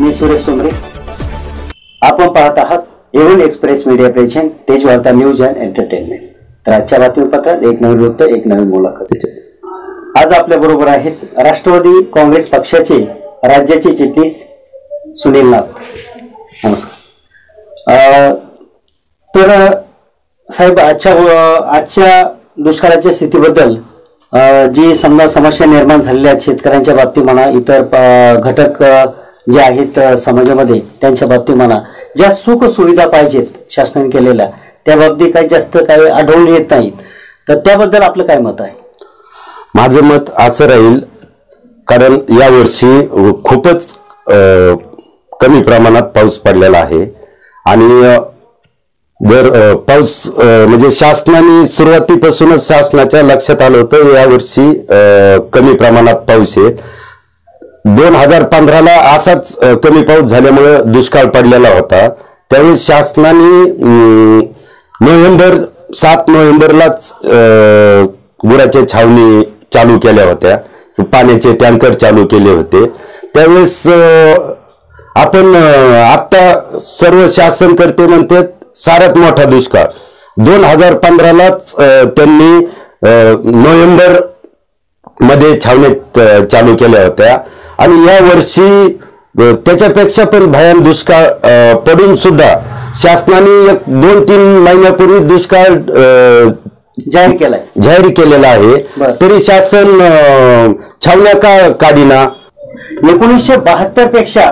मी Suresh Somare आपण पाहत आहात एव्हन एक्सप्रेस मीडिया प्रेझेंट तेज वार्ता न्यूज अँड एंटरटेनमेंट तर आजच्या बातमीपत्रात एक नवीन वृत्त एक नवीन मुलाखत. आज आपल्या बरोबर आहेत राष्ट्रवादी काँग्रेस पक्षाचे राज्याचे चिटणीस सुनील नाथ. नमस्कार. अं, तर साहेब आजच्या आजच्या दुष्काळाच्या स्थितीबद्दल अं, जी समजा समस्या निर्माण झालेल्या आहेत शेतकऱ्यांच्या बाबतीत म्हणा इतर घटक जे आहेत समाजामध्ये त्यांच्या बाबतीत म्हणा ज्या सुख सुविधा पाहिजेत शासनाने केलेल्या त्या बाबतीत काही जास्त काही आढळून येत नाहीत. तर त्याबद्दल आपलं काय मत आहे? माझं मत असं राहील कारण यावर्षी खूपच कमी प्रमाणात पाऊस पडलेला आहे. आणि जर पाऊस म्हणजे शासनाने सुरुवातीपासूनच शासनाच्या लक्षात आलं होतं यावर्षी कमी प्रमाणात पाऊस आहे. दोन हजार पंधराला असाच कमी पाऊस झाल्यामुळे दुष्काळ पडलेला होता. त्यावेळी शासनाने नोव्हेंबर सात नोव्हेंबरलाच गुराच्या छावणी चालू केल्या होत्या. पाण्याचे टँकर चालू केले होते. त्यावेळेस आपण आत्ता सर्व शासन करते म्हणतात साऱ्यात मोठा दुष्काळ. दोन हजार पंधरालाच त्यांनी नोव्हेंबर मध्ये छावण्या अ, चालू केल्या होत्या. आणि या वर्षी त्याच्यापेक्षा पण भयान दुष्काळ पडून सुद्धा शासनाने एक दोन तीन महिन्यापूर्वी दुष्काळ जाहीर केलाय. जाहीर केलेला आहे. तरी शासन छावण्या का काढीना? एकोणीसशे बहात्तरपेक्षा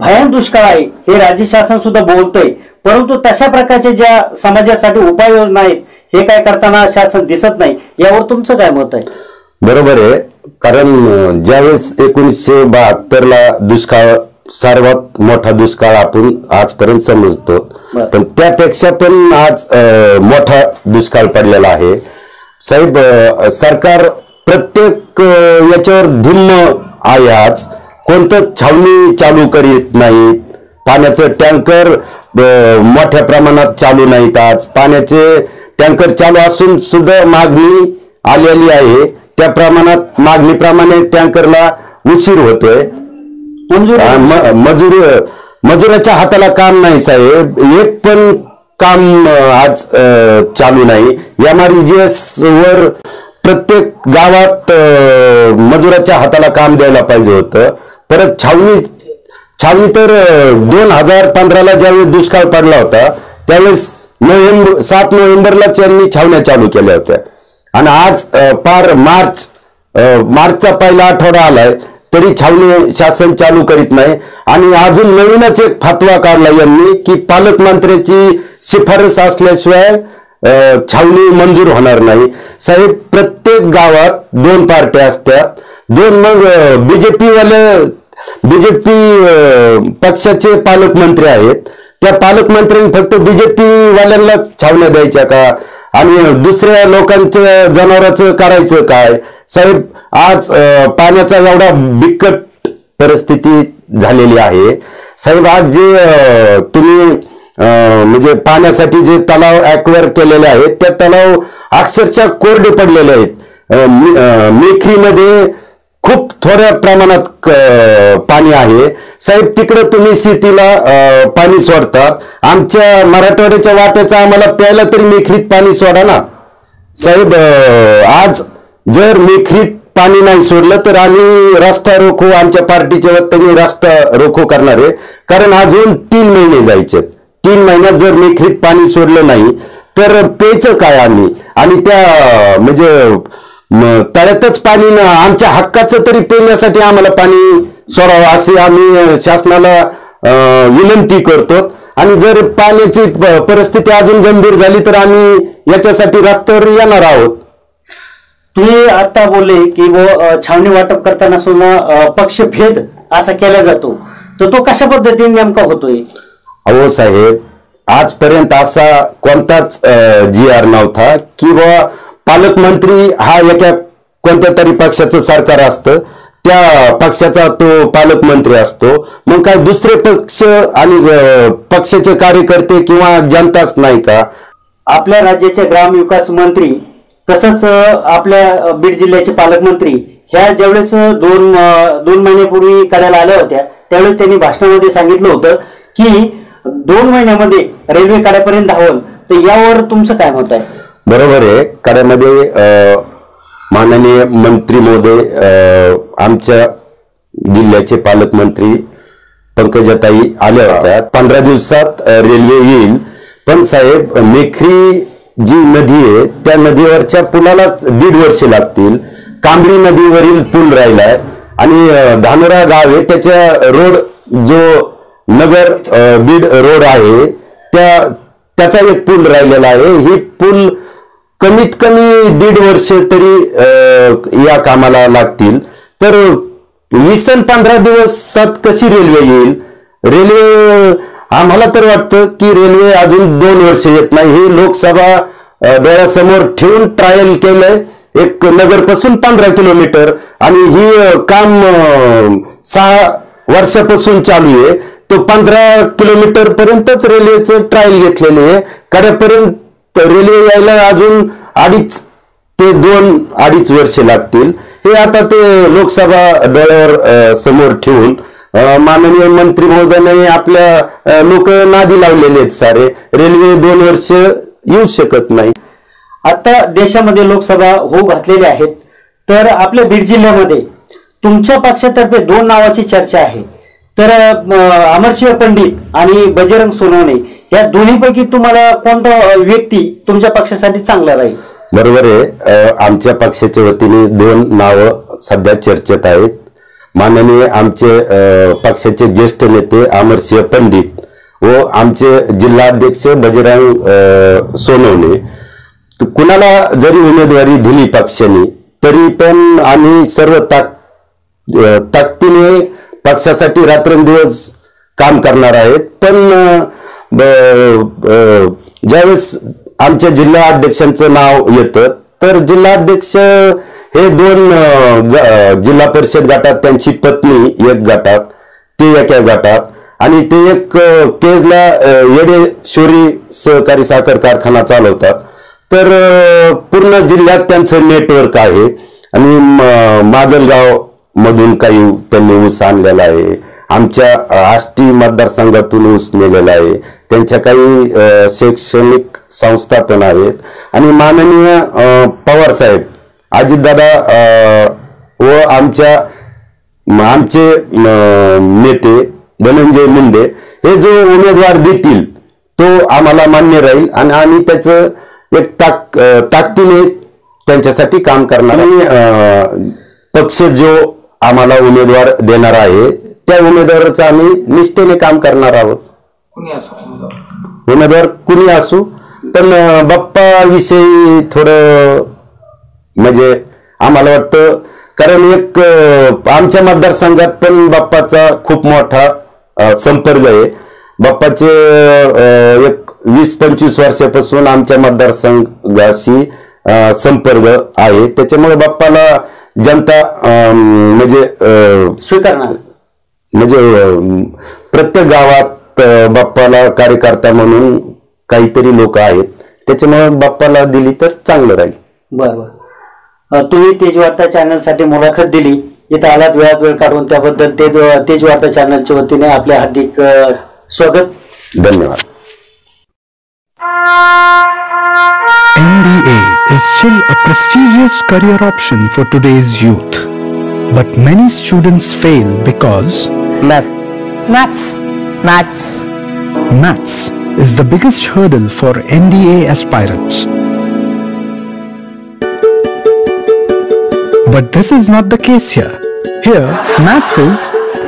भयान दुष्काळ आहे हे राज्य शासन सुद्धा बोलतंय. परंतु तशा प्रकारच्या ज्या समाजासाठी उपाययोजना आहेत हे काय करताना शासन दिसत नाही यावर तुमचं काय मत आहे? बरोबर आहे. कारण ज्यावेळेस एकोणीसशे बहात्तर ला दुष्काळ सर्वात मोठा दुष्काळ आपण आजपर्यंत समजतो. पण त्यापेक्षा पण आज मोठा दुष्काळ पडलेला आहे. साहेब सरकार प्रत्येक याच्यावर धिम्म आहे आज. कोणतं छावणी चालू करीत नाहीत. पाण्याचं टँकर मोठ्या प्रमाणात चालू नाहीत आज. पाण्याचे टँकर चालू असून सुद्धा मागणी आलेली आहे. त्या प्रमाणात मागणीप्रमाणे टँकरला उशीर होतोय. मंजूर मजूर मजुराच्या हाताला काम नाही साहेब. एक पण काम आज चालू नाही. एम आर वर प्रत्येक गावात मजुराच्या हाताला काम द्यायला पाहिजे होतं. परत छावणी छावणी तर दोन हजार पंधराला ज्यावेळेस दुष्काळ पडला होता त्यावेळेस नोव्हेंबर सात नोव्हेंबरला त्यांनी छावण्या चालू केल्या होत्या. आणि आज पार मार्च मार्चचा पहिला आठवडा आलाय तरी छावणी शासन चालू करीत नाही. आणि अजून नवीनच एक फातवा काढला यांनी की पालकमंत्र्याची शिफारस असल्याशिवाय छावणी मंजूर होणार नाही. साहेब प्रत्येक गावात दोन पार्ट्या असतात. दोन मग बीजेपीवाले बीजेपी पक्षाचे पालकमंत्री आहेत. त्या पालकमंत्र्यांनी फक्त बीजेपी वाल्यांनाच छावण्या द्यायच्या का? आणि दुसऱ्या लोकांच्या जनावरांचं करायचं काय? साहेब आज पाण्याचा एवढा बिकट परिस्थिती झालेली आहे. साहेब आज जे तुम्ही म्हणजे पाण्यासाठी जे तलाव ऍक्वायर केलेले आहेत त्या तलाव अक्षरशः कोरडे पडलेले आहेत. अं, मी- मेखरीमध्ये खूप थोड्या प्रमाणात पाणी आहे. साहेब तिकडे तुम्ही शेतीला पाणी सोडतात. आमच्या मराठवाड्याच्या वाट्याचं आम्हाला प्यायला तरी मेखरीत पाणी सोडा ना. साहेब आज जर मेखरीत पाणी नाही सोडलं तर आम्ही रस्ता रोखू आमच्या पार्टीच्या वतीने रस्ता रोखो करणार आहे. कारण अजून तीन महिने जायचे तीन महिन्यात जर मेखरीत पाणी सोडलं नाही तर प्यायचं काय आम्ही? आणि त्या म्हणजे तळ्यातच पाणी न आमच्या हक्काचं तरी पिण्यासाठी आम्हाला पाणी सोडावं अशी आम्ही शासनाला विनंती करतो. आणि जर पाण्याची परिस्थिती अजून गंभीर झाली तर आम्ही याच्यासाठी रस्त्यावर येणार आहोत. तुम्ही आता बोलले की वो छावणी वाटप करताना सुद्धा पक्षभेद असा केला जातो. तर तो कशा पद्धतीने नेमका होतोय? अहो साहेब आजपर्यंत असा कोणताच जी आर नव्हता की बुवा पालकमंत्री हा एका कोणत्या तरी पक्षाचं सरकार असतं त्या पक्षाचा तो पालकमंत्री असतो. मग काय दुसरे पक्ष आणि पक्षाचे कार्यकर्ते किंवा जनताच नाही का? आपल्या राज्याचे ग्रामविकास मंत्री तसंच आपल्या बीड जिल्ह्याचे पालकमंत्री ह्या ज्यावेळेस दोन दोन महिन्यापूर्वी करायला आल्या होत्या त्यावेळेस त्यांनी भाषणामध्ये सांगितलं होतं की दोन महिन्यामध्ये रेल्वे कड्यापर्यंत धावल. तर यावर तुमचं काय मत आहे? बरोबर आहे. कड्यामध्ये अ, माननीय मंत्री महोदय आमच्या जिल्ह्याचे पालकमंत्री पंकजाताई आल्या होत्या. पंधरा दिवसात रेल्वे येईल. पण साहेब मेखरी जी नदी आहे त्या नदीवरच्या पुलालाच दीड वर्ष लागतील. कांबळी नदीवरील पूल राहिलाय. आणि धानोरा गाव आहे त्याच्या रोड जो नगर बीड रोड आहे त्या त्याचा एक पूल राहिलेला आहे. ही पूल कमीत कमी दीड वर्ष तरी या कामाला लागतील. तर वीस आणि पंधरा दिवसात कशी रेल्वे येईल? रेल्वे आम्हाला तर वाटतं की रेल्वे अजून दोन वर्ष येत नाही. ही लोकसभा डोळ्यासमोर ठेवून ट्रायल केलंय. एक नगरपासून पंधरा किलोमीटर. आणि ही काम सहा वर्षापासून चालू आहे. तो पंधरा किलोमीटर पर्यंतच रेल्वेचं ट्रायल घेतलेले आहे. कड्यापर्यंत रेल्वे यायला अजून अडीच ते दोन अडीच वर्षे लागतील. हे आता ते लोकसभा डोळ्यावर समोर ठेवून माननीय मंत्री महोदयाने आपल्या लोक नादी लावलेले आहेत सारे. रेल्वे दोन वर्ष येऊ शकत नाही. आता देशामध्ये लोकसभा होऊ घातलेल्या आहेत. तर आपल्या बीड जिल्ह्यामध्ये तुमच्या पक्षातर्फे दोन नावाची चर्चा आहे. तर अमरशिव पंडित आणि बजरंग सोनवणे या दोन्हीपैकी तुम्हाला कोणता व्यक्ती तुमच्या पक्षासाठी चांगला राहील? बरोबर आहे. आमच्या पक्षाच्या वतीने दोन नावं सध्या चर्चेत आहेत. माननीय आमचे पक्षाचे ज्येष्ठ नेते अमरसिंह पंडित व आमचे जिल्हाध्यक्ष बजरंग सोनवणे. कुणाला जरी उमेदवारी दिली पक्षाने तरी पण आम्ही सर्व ताक ताकदीने पक्षासाठी रात्रंदिवस काम करणार आहेत. पण ज्यावेळेस आमच्या जिल्हा अध्यक्षांचं नाव येतं तर जिल्हाध्यक्ष हे दोन जिल्हा परिषद गटात त्यांची पत्नी एक गटात ते एका गटात आणि ते एक केजला येडेश्वरी सहकारी साखर कारखाना चालवतात. तर पूर्ण जिल्ह्यात त्यांचं नेटवर्क आहे. आणि माजलगाव मधून काही त्यांनी ऊस आणलेला आहे. आमच्या आष्टी मतदारसंघातून ऊस नेलेला आहे. त्यांच्या काही शैक्षणिक संस्था पण आहेत. आणि माननीय पवार साहेब अजितदादा व आमच्या आमचे नेते धनंजय मुंडे हे जो उमेदवार देतील तो आम्हाला मान्य राहील. आणि आम्ही त्याचं एक ताक ताकदीने त्यांच्यासाठी काम करणार आणि पक्ष जो आम्हाला उमेदवार देणार आहे त्या उमेदवाराचं आम्ही निष्ठेने काम करणार आहोत. कुणी असो उमेदवार? कुणी असू पण अ, बाप्पाविषयी थोडं म्हणजे आम्हाला वाटतं कारण एक आमच्या मतदारसंघात पण बाप्पाचा खूप मोठा संपर्क आहे. बाप्पाचे एक वीस पंचवीस वर्षापासून आमच्या मतदारसंघाशी संपर्क आहे. त्याच्यामुळे बाप्पाला जनता म्हणजे स्वीकारणार. म्हणजे प्रत्येक गावात बाप्पाला कार्यकर्ता म्हणून काहीतरी लोक आहेत. त्याच्यामुळे बाप्पाला दिली तर चांगलं राहील. बरं बरं. अं, तुम्ही तेज वार्ता चॅनलसाठी मुलाखत दिली. इथं आलात वेळात वेळ काढून त्याबद्दल तेज तेज वार्ता चॅनलच्या वतीने आपले हार्दिक स्वागत. धन्यवाद. MBA is still a prestigious career option for today's youth. But many students fail because Math. Maths. Maths. maths is the biggest hurdle for NDA aspirants. But this is not the case here. Here, maths is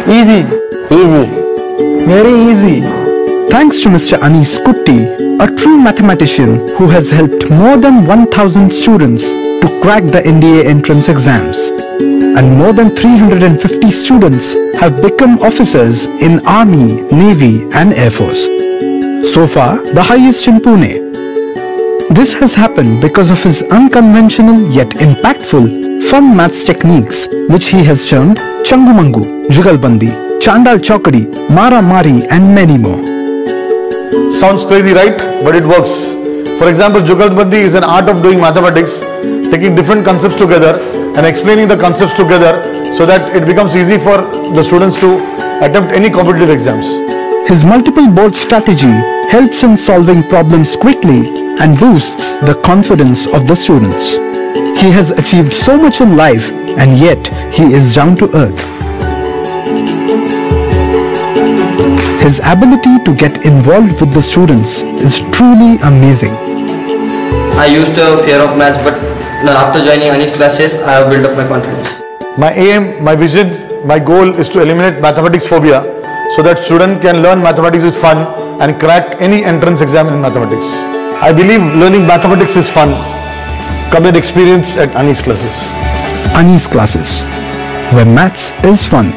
Easy. Easy. very easy. Thanks to Mr. Anis Kutti, a true mathematician who has helped more than 1000 students to crack the NDA entrance exams. And more than 350 students have become officers in Army, Navy, and Air Force. So far, the highest in Pune. This has happened because of his unconventional yet impactful fun maths techniques, which he has termed Changumangu, Jugalbandi, Chandal Chokadi, Mara Mari, and many more. Sounds crazy, right? But it works. For example, Jugalbandi is an art of doing mathematics, taking different concepts together and explaining the concepts together so that it becomes easy for the students to attempt any competitive exams. His multiple board strategy helps in solving problems quickly and boosts the confidence of the students. He has achieved so much in life and yet he is down to earth. His ability to get involved with the students is truly amazing. I used to fear of maths, but after joining Anish classes, I have built up my confidence. My aim, my vision, my goal is to eliminate mathematics phobia so that student can learn mathematics with fun and crack any entrance exam in mathematics. I believe learning mathematics is fun. Come and experience at Anish classes. Ani's classes, where maths is fun.